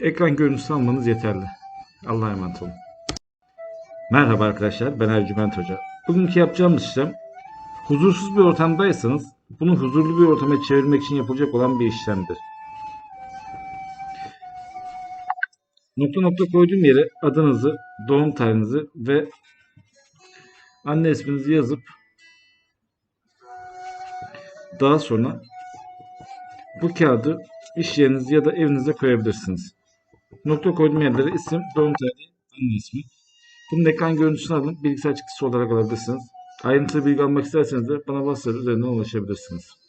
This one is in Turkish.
Ekran görüntüsü almanız yeterli. Allah'a emanet olun. Merhaba arkadaşlar, ben Ercüment Hoca. Bugünkü yapacağımız işlem, huzursuz bir ortamdaysanız bunu huzurlu bir ortama çevirmek için yapılacak olan bir işlemdir. Nokta nokta koyduğum yere adınızı, doğum tarihinizi ve anne isminizi yazıp daha sonra bu kağıdı iş yeriniz ya da evinize koyabilirsiniz. Nokta koyduğum yerlere isim, doğum tarihi, anne ismi. Bunun ekran görüntüsünü alın, bilgisayar çıktısı olarak alabilirsiniz. Ayrıntılı bilgi almak isterseniz de bana WhatsApp üzerinden ulaşabilirsiniz.